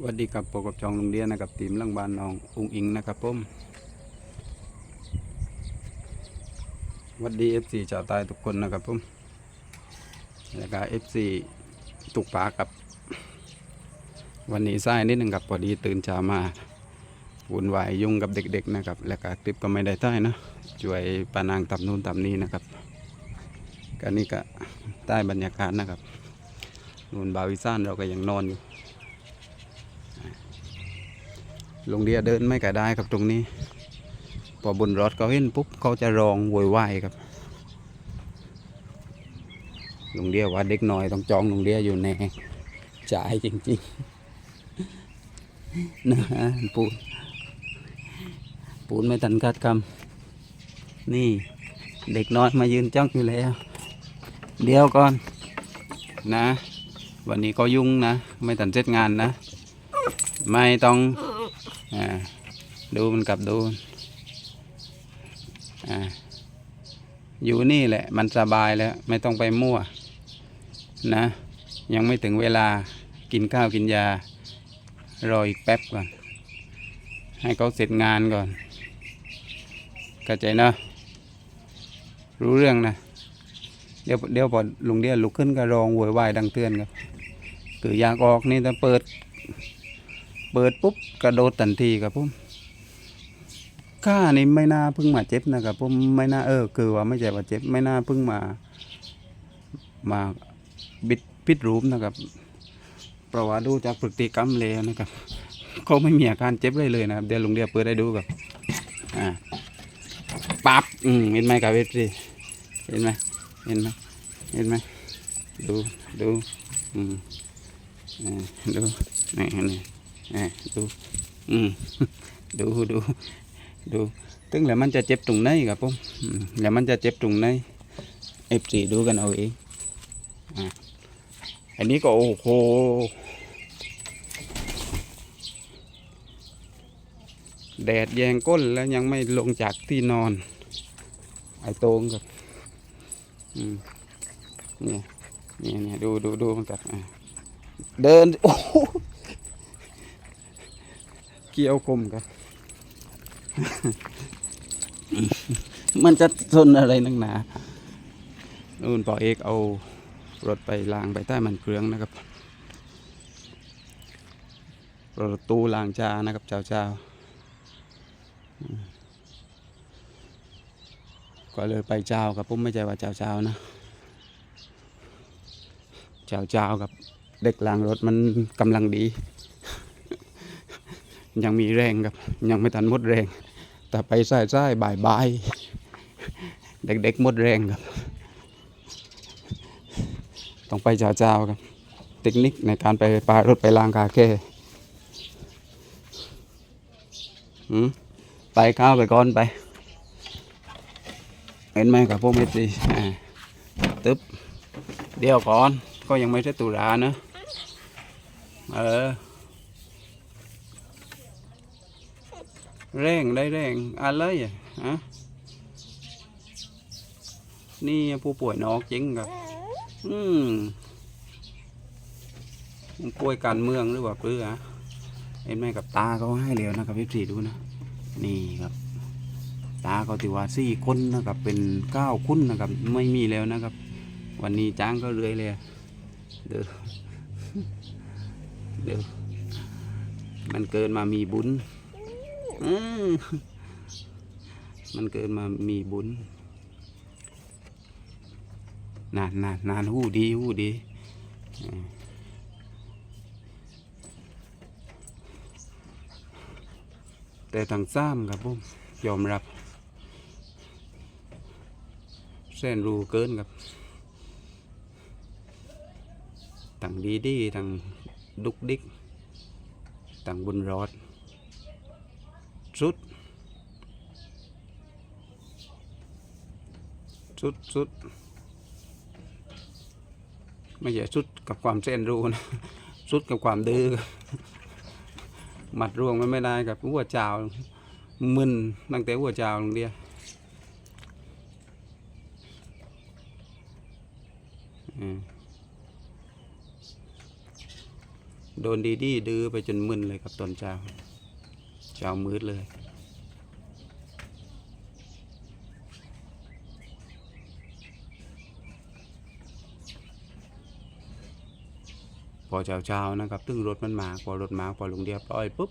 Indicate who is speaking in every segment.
Speaker 1: สวัสดีครับปกับจองลุงเดียนนะครับทีมลังบานน้องอุงอิงนะครับผมสวัสดีเอฟซีชาวใต้ทุกคนนะครับผมแล้วก็เอฟซีตุกปลาครับวันนี้สายนิดนึงครับพอดีตื่นเช้ามาวุ่นวายยุ่งกับเด็ก ๆนะครับ แล้วก็คลิปก็ไม่ได้ใต้นะช่วยปานางทำนู่นทำนี่นะครับก็นี่ก็ใต้บรรยากาศนะครับนูนบาวิซ่านเราก็ยังนอนอยู่ ลงเดียเดินไม่กระได้ครับตรงนี้ พอบนรถเขาเห็นปุ๊บเขาจะร้องโวยวายครับลงเดียว่าเด็กน้อยต้องจองลงเดียอยู่แน่จ่ายจริงๆนะปูนปูนไม่ทันคาดคำนี่เด็กน้อยมายืนจ้องอยู่แล้ว เดี๋ยวก่อนนะ วันนี้ก็ยุ่งนะ ไม่ทันเสร็จงานนะ ไม่ต้อง อ่าดูมันกลับดูอ่าอยู่นี่แหละมันสบายแล้วไม่ต้องไปมั่วนะ ยังไม่ถึงเวลากินข้าวกินยารออีกแป๊บก่อน ให้เขาเสร็จงานก่อนเข้าใจเนอะรู้เรื่องนะเดี๋ยวเดี๋ยวพอลุงเดียวลุกขึ้นก็ร้องโวยวายดังเตือนครับคืออยากออกนี่แต่เปิด เปิดปุ๊บกระโดดทันทีครับผมข้านี่ไม่น่าเพิ่งมาเจ็บนะครับผมไม่น่าเออคือว่าไม่ใช่ว่าเจ็บไม่น่าเพิ่งมามาบิดพิดรูปนะครับเพราะว่าดูจากพฤติกรรมเลยนะครับเขาไม่มีอาการเจ็บเลยเลยนะครับเดี๋ยวลุงเดียวเปิดได้ดูกับอ่าปั๊บอืมเห็นไหมครับเวทีเห็นไหมเห็นไหมเห็นไหมดูดูอืมอ่าดูนี่นี่ ดูอืมดูดูดูตึงแล้วมันจะเจ็บตรงไหนครับผมอืมแล้วมันจะเจ็บตรงไหนเอฟซีดูกันเอาเองอันนี้ก็โอ้โหแดดแยงก้นแล้วยังไม่ลงจากที่นอน ไอโตงกับเนี่ยเนี่ยเนี่ยดูดูดูมันกับเดิน โอ้ กี่ยวคมกัน มันจะทนอะไรนักหนานู่นปอเอกเอารถไปล้างไปใต้มันเครื่องนะครับรถตู้ล้างจานะครับเจ้าเจ้าอืมก็เลยไปเจ้ากับผมไม่ใช่ว่าเจ้าเจ้านะ เจ้าเจ้ากับเด็กล้างรถมันกำลังดี ยังมีแรงครับ ยังไม่ทันหมดแรง แต่ไปส่ใส่บ่ายบายๆเด็กๆหมดแรงครับ ต้องไปเจ้าๆครับ เทคนิคในการไปปารถไปล้างคาเฟ่ไปข้าวไปก่อนไป เห็นไหมครับพวกเมสซี่อ่าตึ๊บ เดี๋ยวก่อน ก็ยังไม่ใช่ตุลาเนอะเออ แรงได้แรงอะไรอะฮะนี่ผู้ป่วยนอกจริงครับ อืมมันป่วยการเมืองหรือว่าเปล่าเห็นไหมกับตาเขาให้เร็วนะครับพี่สี่ดูนะ นี่ครับ ตาเขาติว่าสี่คนนะครับ เป็นเก้าคุณนะครับ ไม่มีแล้วนะครับ วันนี้จ้างก็เรื่อยเลยเด้อเด้อมันเกินมามีบุญ มันเกิดมามีบุญนานนานนานหู้ดีหู้ดีอ่าแต่ทางซ้ำครับผมยอมรับ เส้นรูเกินครับต่างดีดีต่างดุกดิกต่างบุญรอด สุดสุดสุดไม่ใช่สุดกับความเส้นรู้นะสุดกับความดื้อหมัดร่วงมันไม่ได้กับหัวจ้ามึนตั้งแต่หัวจ้าลงเดียวอืมโดนดีดีดื้อไปจนมึนเลยครับตอนเช้า เช้ามืดเลย พอเช้าเช้านะครับตึงรถมันมาพอรถมาพอลุงเดียปล่อยปุ๊บ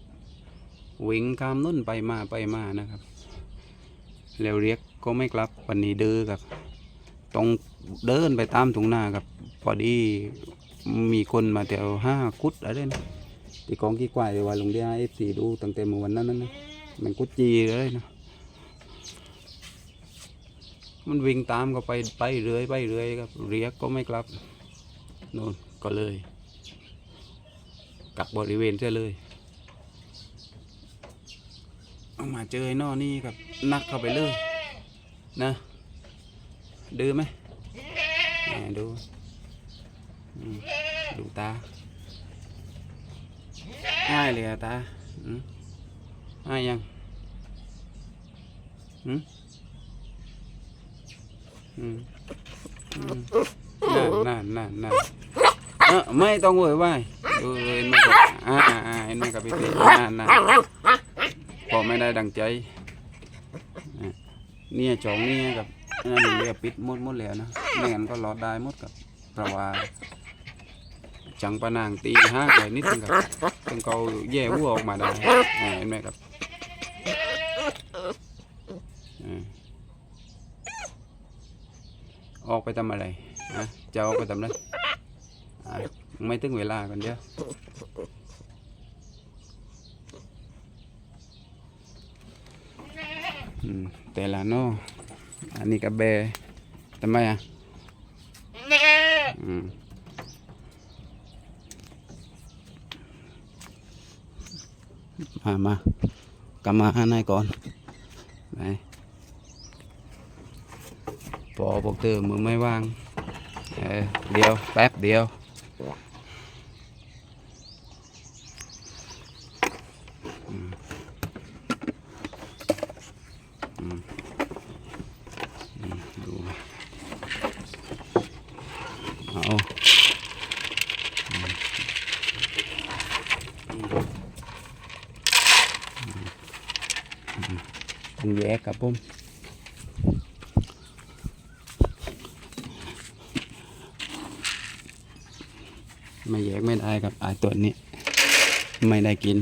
Speaker 1: วิ่งข้ามนุ่นไปมาไปมานะครับ แล้วเรียกก็ไม่กลับวันนี้ดื้อครับต้องเดินไปตามถุงนาครับ พอดีมีคนมาแถวห้ากุดอะไรนะ ที่กองกี่กวายว่าลงเดียเอฟซีดูตั้งแต่เมื่อวันนั้นนะมันกุจีเลยนะมันวิ่งตามก็ไปไปเรื่อยไปเรื่อยครับเรียกก็ไม่กลับนู่นก็เลยกักบริเวณเสียเลยเอามาเจอไอ้นอนี่ครับนักเข้าไปเลยนะดื้อไหมแหมดูดูตา ง่ายเลยอะตาอืมง่ายยังอืมอืมอืมนั่นนั่นนั่นนั่นเออไม่ต้องโวยวายดูเห็นไหมครับอ่าอ่าเห็นไหมครับพี่ตีนั่นนั่นพอไม่ได้ดังใจเนี่ยจองเนี่ยกับนั่นเรียกปิดมดมดแล้วนะไม่งั้นก็รอดได้มดกับเพราะว่า จังปะนางตีห้างไปนิดนึงครับถึงเขาแย่วัวออกมาได้เห็นไหมครับออกไปทำอะไรนะจะออกไปทำอะไรไม่ถึงเวลากันเดียวอืมแต่ละโนอันนี้กับเบทำไมอะ อืมามากำมาให้นก่อนไหนพอบอกเธอมือไม่ว่างเออเดียวแป๊บเดียวอืมอืมอืมดูเอา งแยกครับผมไม่แยกไม่ได้ครับไอตัวนี้ ไม่ได้กิน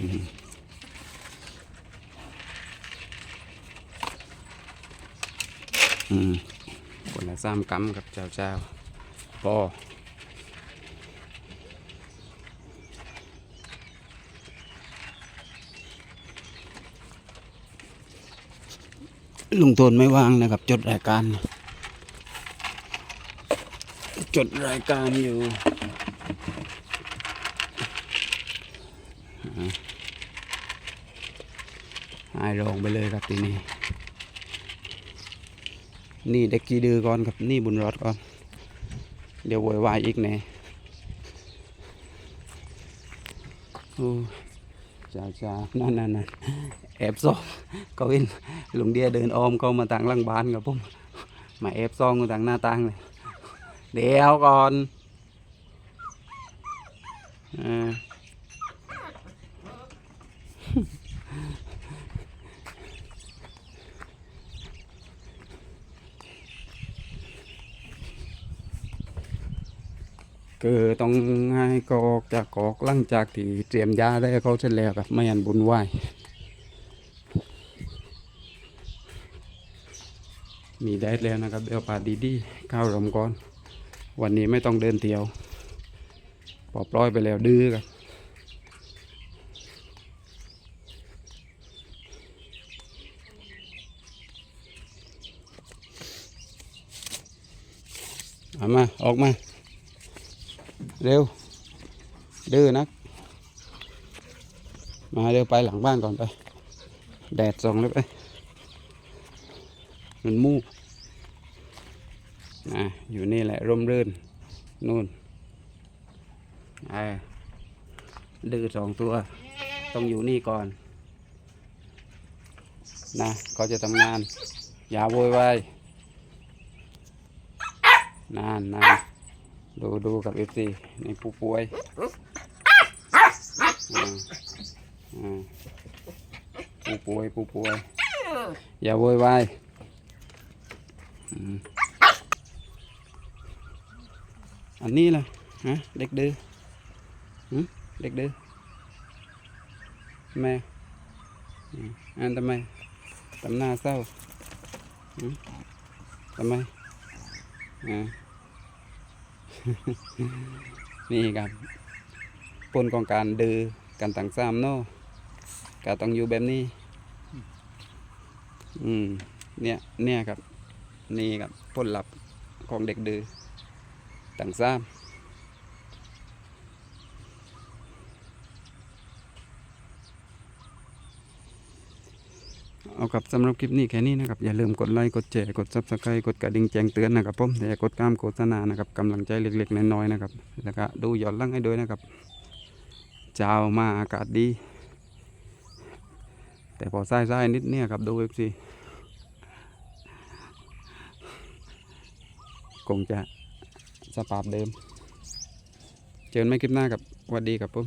Speaker 1: อืมอืมคนละสามกำกับเจ้าเจ้าพอ ลุงโทนไม่ว่างนะครับ จดรายการ จดรายการอยู่อ่าหายรองไปเลยครับทีนี้ นี่เด็กกีดือก่อนครับนี่บุญรอดก่อน เดี๋ยวโวยวายอีกแน่โอ้ จ้าจ้านั่นนั่นแอบซองก็เห็นลุงเดียเดินอ้อมเขามาทางหลังบ้านกับผมมาแอบซองมาต่างหน้าต่างเลยเดี๋ยวก่อนอ่า คือต้องให้กอกจากกอกหลังจากที่เตรียมยาได้เขาเสร็จแล้วครับไม่ยันบุญไหวมีแดดแล้วนะครับเดี๋ยวป่าดีดีๆข้าวรมก่อน วันนี้ไม่ต้องเดินเที่ยวปล่อยปล่อยไปแล้วดื้อครับเอามา ออกมา เร็ว ดื้อนัก มาเร็วไปหลังบ้านก่อนไป แดดส่องเลยไป มันมูกอะอยู่นี่แหละร่มรื่น นู่นไอ้ดื้อสองตัว ต้องอยู่นี่ก่อน นะเขาจะทำงาน อย่าโวยวายนานนาน ดูดูกับเอฟซีในผู้ป่วยผู้ป่วยผู้ป่วย อย่าโวยวายอันนี้ล่ะฮะเด็กดื้อเด็กดื้อแม่อันทำไมทำหน้าเศร้าทำไมอ่า นี่ครับปนของการดื้อกันต่างซ้ำเนาะก็ต้องอยู่แบบนี้ อืม เนี่ย เนี่ยครับ นี่ครับผลลัพธ์ของเด็กดื้อต่างซ้ำ เอาครับสำหรับคลิปนี้แค่นี้นะครับอย่าลืมกดไลค์กดแชร์กดซับสไครต์กดกระดิ่งแจ้งเตือนนะครับผมอย่ากดกล้ามโฆษณานะครับกำลังใจเล็กๆน้อยๆนะครับแล้วก็ดูย้อนหลังให้ด้วยนะครับเจ้ามาอากาศดี แต่พอใส่ๆนิดเนี่ยครับดูเอฟซีคงจะสภาพเดิม เจอกันไม่คลิปหน้ากับวัดดีครับผม